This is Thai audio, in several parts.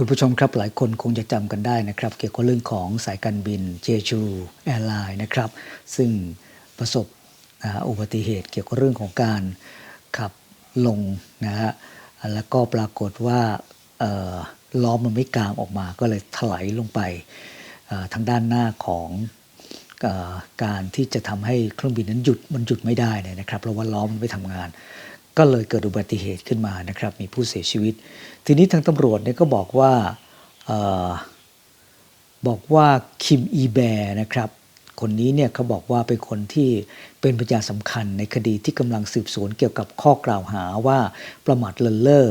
คุณผู้ชมครับหลายคนคงจะจำกันได้นะครับ เกี่ยวกับเรื่องของสายการบินเจจูแอร์ไลน์นะครับ ซึ่งประสบอุบัติเหตุเกี่ยวกับเรื่องของการขับลงนะฮะแล้วก็ปรากฏว่าล้อมันไม่กลางออกมา ก็เลยถลายลงไปทางด้านหน้าของอการที่จะทำให้เครื่องบินนั้นหยุดมันหยุดไม่ได้เนี่ยนะครับเพราะว่าล้อมันไม่ทำงาน ก็เลยเกิดอุบัติเหตุขึ้นมานะครับ มีผู้เสียชีวิต ทีนี้ทางตำรวจเนี่ยก็บอกว่าออบอกว่าคิมอีแบร์นะครับคนนี้เนี่ยเขาบอกว่าเป็นคนที่เป็นพยานสำคัญในคดีที่กำลังสืบสวนเกี่ยวกับข้อกล่าวหาว่าประมาทเลินเล่อ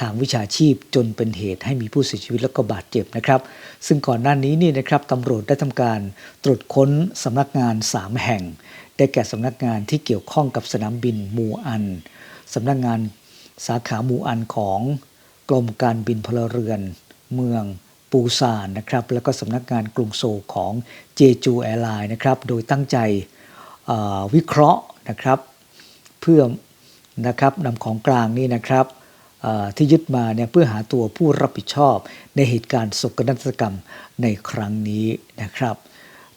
ทางวิชาชีพจนเป็นเหตุให้มีผู้เสียชีวิตแล้วก็บาดเจ็บนะครับ ซึ่งก่อนหน้านี้นี่นะครับตำรวจได้ทำการตรวจค้นสำนักงาน 3 แห่ง ได้แก่สำนักงานที่เกี่ยวข้องกับสนามบินมูอันสำนักงานสาขามูอันของกรมการบินพลเรือน เมืองปูซานนะครับแล้วก็สำนักงานกรุงโซลของเจจูแอร์ไลน์นะครับโดยตั้งใจวิเคราะห์นะครับเพื่อนะครับนำของกลางนี่นะครับ ที่ยึดมาเนี่ยเพื่อหาตัวผู้รับผิดชอบ ในเหตุการณ์โศกนาฏกรรมในครั้งนี้นะครับ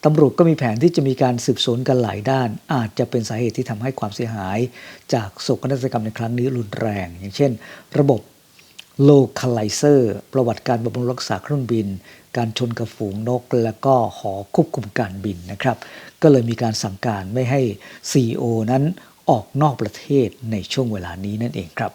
ตำรวจก็มีแผนที่จะมีการสืบสวนกันหลายด้าน อาจจะเป็นสาเหตุที่ทำให้ความเสียหาย จากโศกนาฏกรรมในครั้งนี้รุนแรง อย่างเช่น ระบบ localizer ประวัติการบำรุงรักษาเครื่องบิน การชนกับฝูงนก และก็หอควบคุมการบินนะครับ ก็เลยมีการสั่งการไม่ให้ CEO นั้นออกนอกประเทศในช่วงเวลานี้นั่นเองครับ